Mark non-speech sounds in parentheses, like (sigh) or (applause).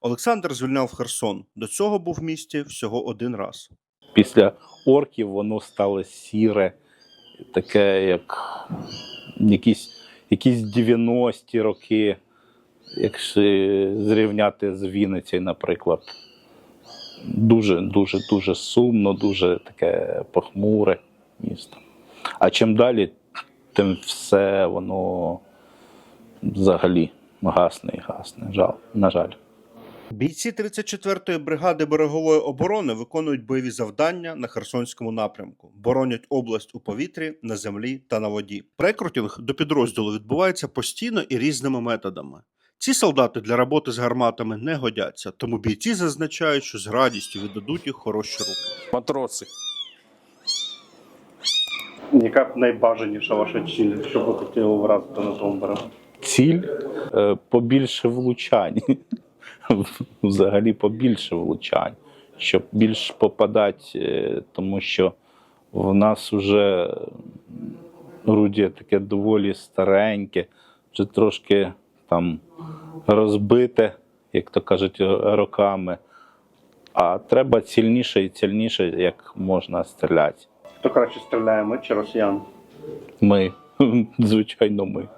Олександр звільняв Херсон. До цього був в місті всього один раз. Після орків воно стало сіре, таке, як якісь, якісь 90-ті роки, якщо зрівняти з Вінницею, наприклад. Дуже, дуже, дуже сумно, дуже таке похмуре місто. А чим далі, тим все воно взагалі гасне і гасне. Жал, на жаль. Бійці 34-ї бригади берегової оборони виконують бойові завдання на Херсонському напрямку, боронять область у повітрі, на землі та на воді. Рекрутинг до підрозділу відбувається постійно і різними методами. Ці солдати для роботи з гарматами не годяться, тому бійці зазначають, що з радістю віддадуть їх хороші руки. Матроси. Яка найбажаніша ваша ціль, що ви хотіли вразити на тому берегу? ціль е, побільше влучань. (laughs) Взагалі побільше влучань, щоб більш попадати, е, тому що в нас вже орудіє таке доволі стареньке, вже трошки там розбите, як то кажуть, роками. А треба цільніше і цільніше, як можна стріляти. Хто краще стріляє, ми чи росіяни? Ми, звичайно, ми.